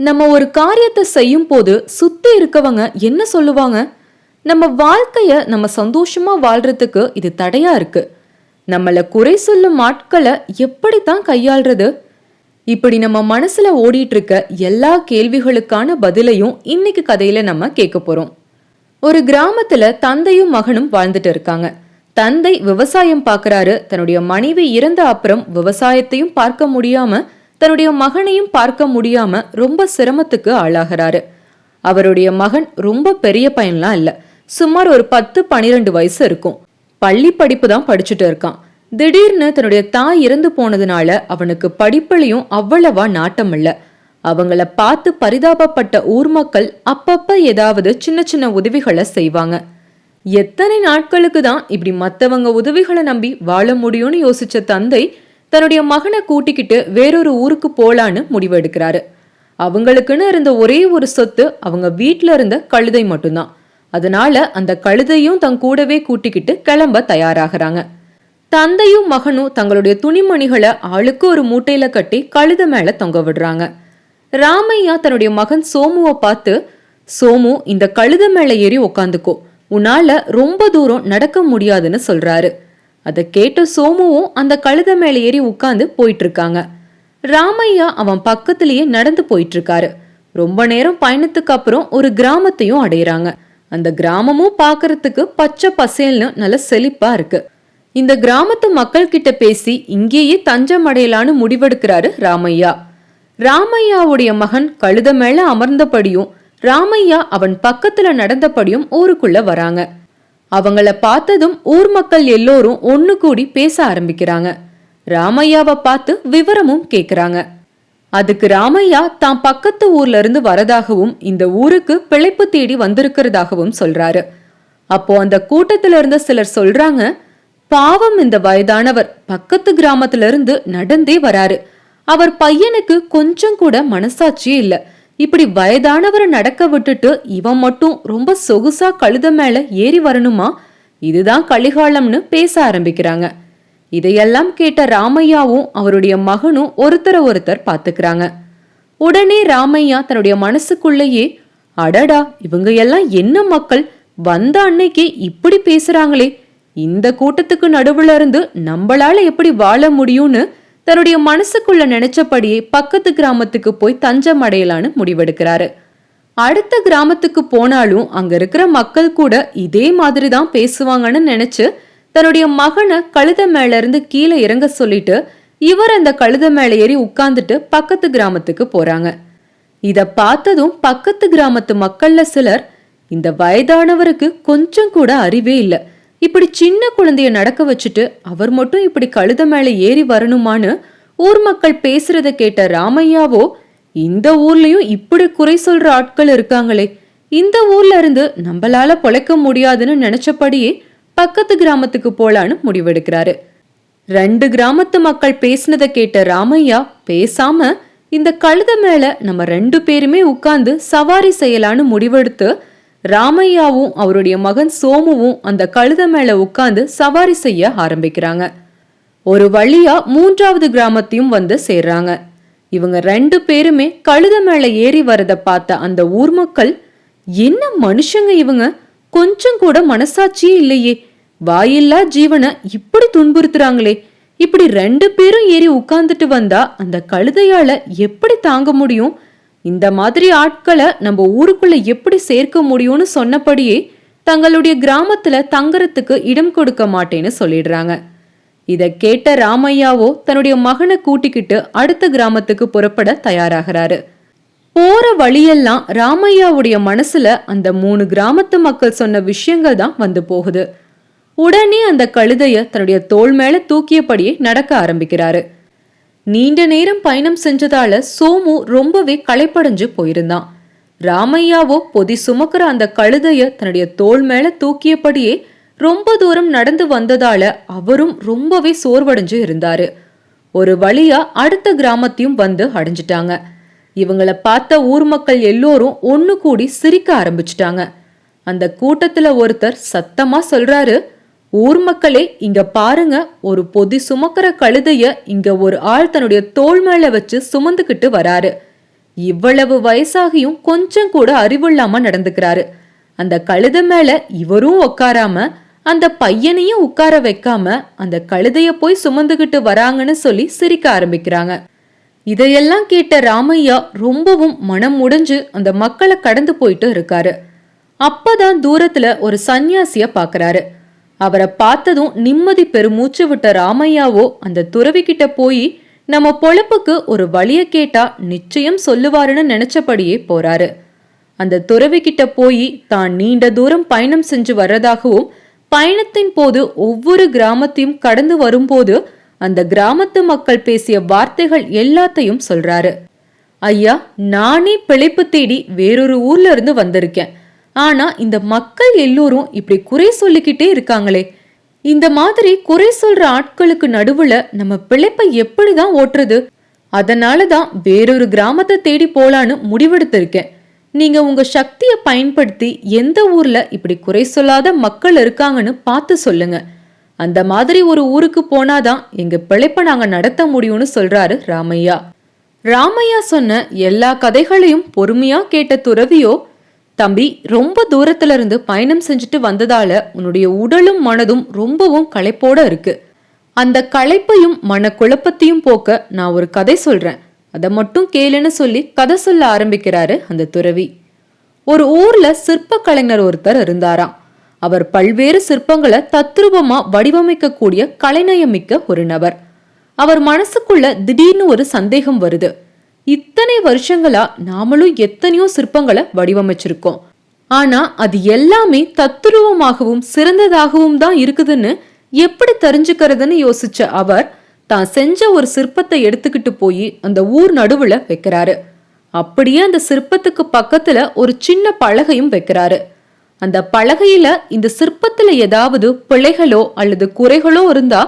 நம்ம ஒரு காரியத்தை செய்யும் போது சுத்தி இருக்கவங்க என்ன சொல்லுவாங்க? நம்ம வாழ்க்கைய நம்ம சந்தோஷமா வாழ்றதுக்கு இது தடையா இருக்கு. நம்மள குறை சொல்லும் ஆட்களை எப்படித்தான் கையாள்றது? இப்படி நம்ம மனசுல ஓடிட்டு இருக்க எல்லா கேள்விகளுக்கான பதிலையும் இன்னைக்கு கதையில நம்ம கேட்க போறோம். ஒரு கிராமத்துல தந்தையும் மகனும் வாழ்ந்துட்டு இருக்காங்க. தந்தை விவசாயம் பார்க்கறாரு தன்னுடைய மனைவி இறந்த அப்புறம் விவசாயத்தையும் பார்க்க முடியாம தன்னுடைய மகனையும் பார்க்க முடியாம ரொம்ப சிரமத்துக்கு ஆளாகிறாரு. அவருடைய மகன் ரொம்ப பெரிய பையன்லாம் இல்ல. சுமார் ஒரு பத்து பனிரெண்டு வயசு இருக்கும். பள்ளி படிப்பு தான் படிச்சுட்டு இருக்கான். திடீர்னு தன்னுடைய தாய் இறந்து போனதுனால அவனுக்கு படிப்புலையும் அவ்வளவா நாட்டம் இல்ல. அவங்கள பார்த்து பரிதாபப்பட்ட ஊர் மக்கள் அப்பப்ப ஏதாவது சின்ன சின்ன உதவிகளை செய்வாங்க. எத்தனை நாட்களுக்கு தான் இப்படி மத்தவங்க உதவிகளை நம்பி வாழ முடியும்னு யோசிச்ச தந்தை தன்னுடைய மகனை கூட்டிக்கிட்டு வேறொரு ஊருக்கு போலான்னு முடிவெடுக்கிறாரு. அவங்களுக்குன்னு இருந்த ஒரே ஒரு சொத்து அவங்க வீட்டில் இருந்த கழுதை மட்டும்தான். அதனால அந்த கழுதையும் தன் கூடவே கூட்டிக்கிட்டு கிளம்ப தயாராகிறாங்க. தந்தையும் மகனும் தங்களுடைய துணிமணிகளை ஆளுக்கு ஒரு மூட்டையில கட்டி கழுத மேல தொங்க விடுறாங்க. ராமையா தன்னுடைய மகன் சோமுவை பார்த்து சோமு இந்த கழுத மேல ஏறி உக்காந்துக்கோ. உன்னால ரொம்ப தூரம் நடக்க முடியாதுன்னு சொல்றாரு. அதை கேட்ட சோமுவும் அந்த கழுத மேல ஏறி உட்காந்து போயிட்டு இருக்காங்க ராமையா அவன் பக்கத்திலேயே நடந்து போயிட்டு இருக்காரு ரொம்ப நேரம் பயணத்துக்கு அப்புறம் ஒரு கிராமத்தையும் அடையிறாங்க. அந்த கிராமமும் பார்க்கறதுக்கு பச்சை பசேல்னு நல்ல செழிப்பா இருக்கு. இந்த கிராமத்து மக்கள் கிட்ட பேசி இங்கேயே தஞ்சம் அடையலான்னு முடிவெடுக்கிறாரு ராமையா. ராமையாவுடைய மகன் கழுத மேல அமர்ந்தபடியும் ராமையா அவன் பக்கத்துல நடந்தபடியும் ஊருக்குள்ள வராங்க. அவங்கள பார்த்ததும் ஊர் மக்கள் எல்லோரும் ஒன்னு கூடி பேச ஆரம்பிக்கிறாங்க. ராமையாவை பார்த்து விவரமும் கேக்குறாங்க. அதுக்கு ராமையா தான் பக்கத்து ஊர்ல இருந்து வரதாகவும் இந்த ஊருக்கு பிழைப்பு தேடி வந்திருக்கிறதாகவும் சொல்றாரு. அப்போ அந்த கூட்டத்துல இருந்த சிலர் சொல்றாங்க பாவம் இந்த வயதானவர். பக்கத்து கிராமத்துல இருந்து நடந்தே வராரு. அவர் பையனுக்கு கொஞ்சம் கூட மனசாட்சியே இல்லை. இப்படி வயதானவரை நடக்க விட்டுட்டு இவன் மட்டும் ரொம்ப சொகுசா கழுத மேல ஏறி வரணுமா? இதுதான் கலிகாலம்னு பேச ஆரம்பிக்கிறாங்க. இதையெல்லாம் கேட்ட ராமையாவும் அவருடைய மகனும் ஒருத்தர ஒருத்தர் பாத்துக்கிறாங்க உடனே ராமையா தன்னுடைய மனசுக்குள்ளேயே அடடா இவங்க எல்லாம் என்ன மக்கள்? வந்த அன்னைக்கு இப்படி பேசுறாங்களே. இந்த கூட்டத்துக்கு நடுவுல இருந்து நம்மளால எப்படி வாழ முடியும்னு தன்னுடைய மனசுக்குள்ள நினைச்சபடியே பக்கத்து கிராமத்துக்கு போய் தஞ்சம் அடையலான்னு முடிவெடுக்கிறாரு. அடுத்த கிராமத்துக்கு போனாலும் அங்க இருக்கிற மக்கள் கூட இதே மாதிரி தான் பேசுவாங்கன்னு நினைச்சு தன்னுடைய மகனை கழுத மேல இருந்து கீழே இறங்க சொல்லிட்டு இவர் அந்த கழுத மேல ஏறி உட்கார்ந்துட்டு பக்கத்து கிராமத்துக்கு போறாங்க. இத பார்த்ததும் பக்கத்து கிராமத்து மக்கள்ல சிலர் இந்த வயதானவருக்கு கொஞ்சம் கூட அறிவே இல்லை. இப்படி சின்ன குழந்தைய நடக்க வச்சுட்டு அவர் மட்டும் இப்படி கழுத மேல ஏறி வரணுமான்னு ஊர் மக்கள் பேசுறத கேட்ட ராமையாவோ இந்த ஊர்லயும் இப்படி குறை சொல்ற ஆட்கள் இருக்காங்களே. இந்த ஊர்ல இருந்து நம்மளால பொழைக்க முடியாதுன்னு நினைச்சபடியே பக்கத்து கிராமத்துக்கு போலான்னு முடிவெடுக்கிறாரு. ரெண்டு கிராமத்து மக்கள் பேசினதை கேட்ட ராமையா பேசாம இந்த கழுத மேல நம்ம ரெண்டு பேருமே உட்கார்ந்து சவாரி செய்யலான்னு முடிவெடுத்து ராமையாவும் அவருடைய மகன் சோமுவும் அந்த கழுத மேல உட்கார்ந்து சவாரி செய்ய ஆரம்பிக்கிறாங்க. ஒரு வழியா மூன்றாவது கிராமத்தையும் வந்து சேர்றாங்க. இவங்க ரெண்டு பேருமே கழுத மேல ஏறி வரத பார்த்த அந்த ஊர் மக்கள் என்ன மனுஷங்க இவங்க? கொஞ்சம் கூட மனசாட்சியே இல்லையே. வாயில்லா ஜீவனை இப்படி துன்புறுத்துறாங்களே. இப்படி ரெண்டு பேரும் ஏறி உட்கார்ந்துட்டு வந்தா அந்த கழுதையால எப்படி தாங்க முடியும்? இந்த மாதிரி ஆட்களை நம்ம ஊருக்குள்ள எப்படி சேர்க்க முடியும்னு சொன்னபடியே தங்களுடைய கிராமத்துல தங்கறதுக்கு இடம் கொடுக்க மாட்டேன்னு சொல்லிடுறாங்க. இதை கேட்ட ராமையாவோ தன்னுடைய மகனை கூட்டிக்கிட்டு அடுத்த கிராமத்துக்கு புறப்பட தயாராகிறாரு. போற வழியெல்லாம் ராமையாவுடைய மனசுல அந்த மூணு கிராமத்து மக்கள் சொன்ன விஷயங்கள் தான் வந்து போகுது. உடனே அந்த கழுதைய தன்னுடைய தோள் மேல தூக்கியபடியே நடக்க ஆரம்பிக்கிறாரு. நீண்ட நேரம் பயணம் செஞ்சதால சோமு ரொம்பவே களைப்படைஞ்சு போயிருந்தான் ராமையாவோ பொதி சுமக்கிற அந்த கழுதைய தன்னுடைய தோள் மேல தூக்கியபடியே ரொம்ப தூரம் நடந்து வந்ததால அவரும் ரொம்பவே சோர்வடைஞ்சு இருந்தாரு. ஒரு வழியா அடுத்த கிராமத்தையும் வந்து அடைஞ்சிட்டாங்க. இவங்கள பார்த்த ஊர் மக்கள் எல்லோரும் ஒன்னு கூடி சிரிக்க ஆரம்பிச்சிட்டாங்க. அந்த கூட்டத்துல ஒருத்தர் சத்தமா சொல்றாரு ஊர் மக்களே இங்க பாருங்க ஒரு பொதி சுமக்கிற கழுதைய இங்க ஒரு ஆள் தன்னுடைய தோள் மேல வச்சு சுமந்துக்கிட்டு வராரு. இவ்வளவு வயசாகியும் கொஞ்சம் கூட அறிவில்லாம நடந்துக்கிறாரு. அந்த கழுத மேல இவரும் உட்காராம அந்த பையனையும் உட்கார வைக்காம அந்த கழுதைய போய் சுமந்துகிட்டு வராங்கன்னு சொல்லி சிரிக்க ஆரம்பிக்கிறாங்க. இதையெல்லாம் கேட்ட ராமையா ரொம்பவும் மனம் முடிஞ்சு அந்த மக்களை கடந்து போயிட்டு இருக்காரு. அப்பதான் தூரத்துல ஒரு சன்னியாசிய பாக்குறாரு. அவரை பார்த்ததும் நிம்மதி பெருமூச்சு விட்ட ராமையாவோ அந்த துறவிக்கிட்ட போய் நம்ம பொழப்புக்கு ஒரு வழிய கேட்டா நிச்சயம் சொல்லுவாருன்னு நினைச்சபடியே போறாரு. அந்த துறவிக்கிட்ட போய் தான் நீண்ட தூரம் பயணம் செஞ்சு வர்றதாகவும் பயணத்தின் போது ஒவ்வொரு கிராமத்தையும் கடந்து வரும்போது அந்த கிராமத்து மக்கள் பேசிய வார்த்தைகள் எல்லாத்தையும் சொல்றாரு. ஐயா நானே பிழைப்பு தேடி வேறொரு ஊர்ல இருந்து வந்திருக்கேன். ஆனா இந்த மக்கள் எல்லோரும் இப்படி குறை சொல்லிக்கிட்டே இருக்காங்களே. இந்த மாதிரி குறை சொல்ற ஆட்களுக்கு நடுவுல நம்ம பிழைப்பை எப்படிதான் ஓட்டுறது? அதனால தான் வேறொரு கிராமத்தை தேடி போலான்னு முடிவெடுத்திருக்கேன். நீங்க உங்க சக்தியை பயன்படுத்தி எந்த ஊர்ல இப்படி குறை சொல்லாத மக்கள் இருக்காங்கன்னு பார்த்து சொல்லுங்க. அந்த மாதிரி ஒரு ஊருக்கு போனாதான் எங்க பிழைப்பை நாங்க நடத்த முடியும்னு சொல்றாரு ராமையா. ராமையா சொன்ன எல்லா கதைகளையும் பொறுமையா கேட்ட துறவியோ தம்பி ரொம்ப தூரத்துல இருந்து பயணம் செஞ்சுட்டு வந்ததால உன்னுடைய உடலும் மனதும் ரொம்பவும் களைப்போட இருக்கு. அந்த களைப்பையும் மனக்குழப்பத்தையும் போக்க நான் ஒரு கதை சொல்றேன். அதை மட்டும் கேளுன்னு சொல்லி கதை சொல்ல ஆரம்பிக்கிறாரு அந்த துறவி. ஒரு ஊர்ல சிற்ப கலைஞர் ஒருத்தர் இருந்தாராம். அவர் பல்வேறு சிற்பங்களை தத்ரூபமா வடிவமைக்கக்கூடிய கலைநயமிக்க ஒரு நபர். அவர் மனசுக்குள்ள திடீர்னு ஒரு சந்தேகம் வருது. இத்தனை வருஷங்களா நாமளும் எத்தனையோ சிற்பங்களை வடிவமைச்சிருக்கோம். ஆனா அது எல்லாமே தத்துருவமாகவும் சிறந்ததாகவும் தான் இருக்குதுன்னு எப்படி தெரிஞ்சுக்கிறதுன்னு யோசிச்ச அவர் தான் செஞ்ச ஒரு சிற்பத்தை எடுத்துக்கிட்டு போய் அந்த ஊர் நடுவுல வைக்கிறாரு. அப்படியே அந்த சிற்பத்துக்கு பக்கத்துல ஒரு சின்ன பலகையும் வைக்கிறாரு. அந்த பலகையில இந்த சிற்பத்துல ஏதாவது பிழைகளோ அல்லது குறைகளோ இருந்தா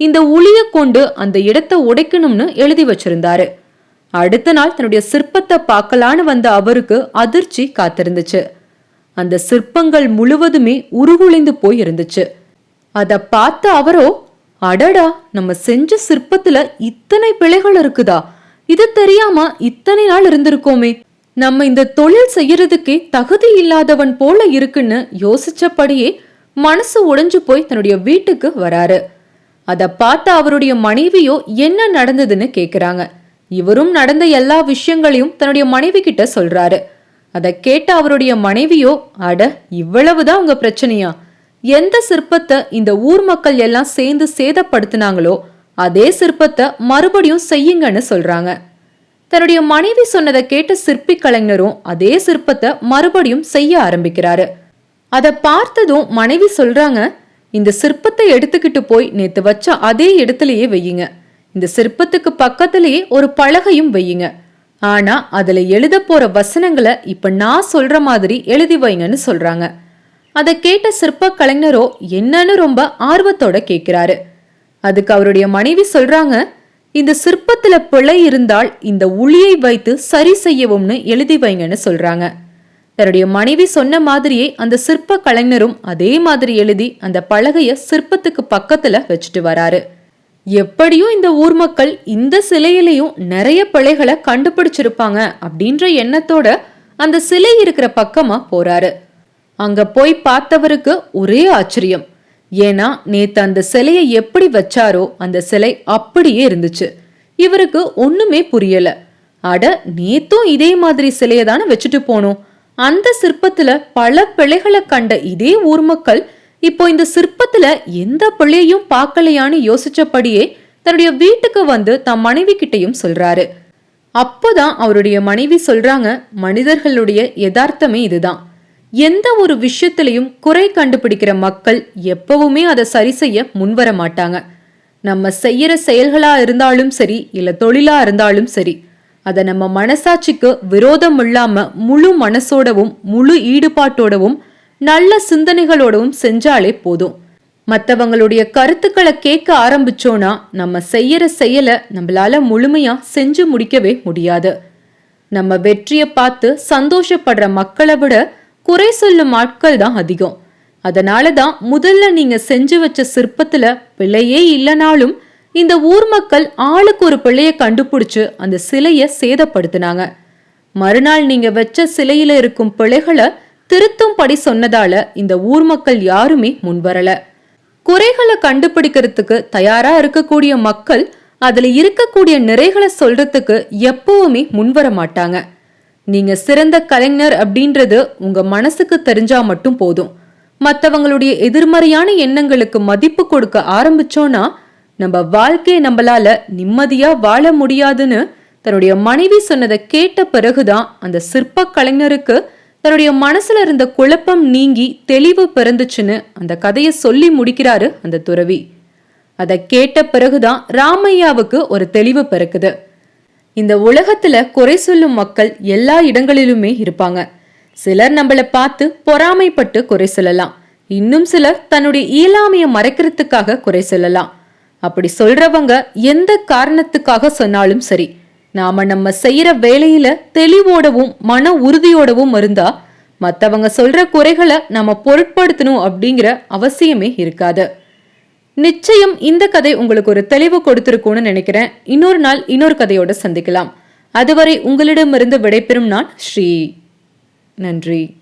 இந்த உளிய கொண்டு அந்த இடத்தை உடைக்கணும்னு எழுதி வச்சிருந்தாரு. அடுத்த நாள் தன்னுடைய சிற்பத்தை பார்க்கலான்னு வந்த அவருக்கு அதிர்ச்சி காத்திருந்துச்சு. அந்த சிற்பங்கள் முழுவதுமே உருகுலைந்து போய் இருந்துச்சு. அதை பார்த்த அவரோ அடடா நம்ம செஞ்ச சிற்பத்துல இத்தனை பிழைகள் இருக்குதா? இது தெரியாம இத்தனை நாள் இருந்திருக்கோமே. நம்ம இந்த தொழில் செய்யறதுக்கே தகுதி இல்லாதவன் போல இருக்குன்னு யோசிச்சபடியே மனசு உடைஞ்சு போய் தன்னுடைய வீட்டுக்கு வராரு. அதை பார்த்த அவருடைய மனைவியோ என்ன நடந்ததுன்னு கேக்குறாங்க. இவரும் நடந்த எல்லா விஷயங்களையும் தன்னுடைய மனைவி கிட்ட சொல்றாரு. அதை கேட்ட அவருடைய மனைவியோ அட இவ்வளவுதான் உங்க பிரச்சனையா? எந்த சிற்பத்தை இந்த ஊர் மக்கள் எல்லாம் சேர்ந்து சேதப்படுத்தினாங்களோ அதே சிற்பத்தை மறுபடியும் செய்யுங்கன்னு சொல்றாங்க. தன்னுடைய மனைவி சொன்னதை கேட்ட சிற்பி கலைஞரும் அதே சிற்பத்தை மறுபடியும் செய்ய ஆரம்பிக்கிறாரு. அதை பார்த்ததும் மனைவி சொல்றாங்க இந்த சிற்பத்தை எடுத்துக்கிட்டு போய் நேத்து வச்ச அதே இடத்துலயே வையுங்க. இந்த சிற்பத்துக்கு பக்கத்திலேயே ஒரு பலகையும் வையுங்க. ஆனா அதுல எழுத போற வசனங்களை இப்ப நான் சொல்ற மாதிரி எழுதி வைங்கன்னு சொல்றாங்க. அதை கேட்ட சிற்ப கலைஞரோ என்னன்னு ரொம்ப ஆர்வத்தோட கேட்கிறாரு அதுக்கு அவருடைய மனைவி சொல்றாங்க இந்த சிற்பத்துல பிழை இருந்தால் இந்த உளியை வைத்து சரி செய்யவும்னு எழுதி வைங்கன்னு சொல்றாங்க. தன்னுடைய மனைவி சொன்ன மாதிரியே அந்த சிற்ப கலைஞரும் அதே மாதிரி எழுதி அந்த பலகைய சிற்பத்துக்கு பக்கத்துல வச்சுட்டு வராரு. எப்படியும் இந்த ஊர் மக்கள் இந்த சிலையிலையும் நிறைய பிழைகளை கண்டுபிடிச்சிருப்பாங்க அப்படின்ற எண்ணத்தோட அந்த சிலை இருக்கிற பக்கமா போறாரு. அங்க போய் பார்த்தவருக்கு ஒரே ஆச்சரியம். ஏன்னா நேத்து அந்த சிலையை எப்படி வச்சாரோ அந்த சிலை அப்படியே இருந்துச்சு. இவருக்கு ஒண்ணுமே புரியல. அட நேத்தும் இதே மாதிரி சிலையை தானே வச்சுட்டு போனோம். அந்த சிற்பத்துல பல பிழைகளை கண்ட இதே ஊர் மக்கள் இப்போ இந்த சிற்பத்துல எந்த பிள்ளையும் பார்க்கலையான்னு யோசிச்சபடியே தன்னுடைய வீட்டுக்கு வந்து தம் மனைவி கிட்டையும் சொல்றாரு. அப்போதான் அவருடைய மனைவி சொல்றாங்க மனிதர்களுடைய யதார்த்தமே இதுதான். எந்த ஒரு விஷயத்திலையும் குறை கண்டுபிடிக்கிற மக்கள் எப்பவுமே அதை சரி செய்ய முன்வர மாட்டாங்க. நம்ம செய்யற செயல்களா இருந்தாலும் சரி இல்ல தொழிலா இருந்தாலும் சரி அதை நம்ம மனசாட்சிக்கு விரோதம் இல்லாம முழு மனசோடவும் முழு ஈடுபாட்டோடவும் நல்ல சிந்தனைகளோடவும் செஞ்சாலே போதும். மற்றவங்களுடைய கருத்துக்களை கேட்க ஆரம்பிச்சோனா நம்ம செய்யற செயலை நம்மளால முழுமையா செஞ்சு முடிக்கவே முடியாது. நம்ம வெற்றியை பார்த்து சந்தோஷப்படுற மக்களை விட குறை சொல்லும் ஆட்கள் தான் அதிகம். அதனால தான் முதல்ல நீங்க செஞ்சு வச்ச சிற்பத்துல பிள்ளையே இல்லைனாலும் இந்த ஊர் மக்கள் ஆளுக்கு ஒரு பிள்ளையை கண்டுபிடிச்சு அந்த சிலையை சேதப்படுத்தினாங்க. மறுநாள் நீங்க வச்ச சிலையில இருக்கும் பிள்ளைகளை திருத்தும்படி சொன்னதால இந்த ஊர் மக்கள் யாருமே முன்வரல. குறைகளை கண்டுபிடிக்கிறதுக்கு தயாரா இருக்கக்கூடிய மக்கள் அதுல இருக்கக்கூடிய நிறைகளை சொல்றதுக்கு எப்பவுமே முன்வர மாட்டாங்க. நீங்க சிறந்த கலைஞர் அப்படின்றது உங்க மனசுக்கு தெரிஞ்சா மட்டும் போதும். மற்றவங்களுடைய எதிர்மறையான எண்ணங்களுக்கு மதிப்பு கொடுக்க ஆரம்பிச்சோன்னா நம்ம வாழ்க்கையை நம்மளால நிம்மதியா வாழ முடியாதுன்னு தன்னுடைய மனைவி சொன்னதை கேட்ட பிறகுதான் அந்த சிற்ப கலைஞருக்கு தன்னுடைய மனசுல இருந்த குழப்பம் நீங்கி தெளிவு பிறந்துச்சுன்னு அந்த கதையை சொல்லி முடிக்கிறாரு அந்த துறவி. அதை கேட்ட பிறகுதான் ராமையாவுக்கு ஒரு தெளிவு பிறக்குது. இந்த உலகத்துல குறை சொல்லும் மக்கள் எல்லா இடங்களிலுமே இருப்பாங்க. சிலர் நம்மளை பார்த்து பொறாமைப்பட்டு குறை சொல்லலாம். இன்னும் சிலர் தன்னுடைய இயலாமையை மறைக்கிறதுக்காக குறை சொல்லலாம். அப்படி சொல்றவங்க எந்த காரணத்துக்காக சொன்னாலும் சரி நாம நம்ம செய்யற வேலையில தெளிவோடவும் மன உறுதியோடவும் இருந்தா மத்தவங்க சொல்ற குறைகளை நம்ம பொருட்படுத்தணும் அப்படிங்கிற அவசியமே இருக்காது. நிச்சயம் இந்த கதை உங்களுக்கு ஒரு தெளிவு கொடுத்திருக்கும்னு நினைக்கிறேன். இன்னொரு நாள் இன்னொரு கதையோட சந்திக்கலாம். அதுவரை உங்களிடமிருந்து விடைபெறும் நான் ஸ்ரீ. நன்றி.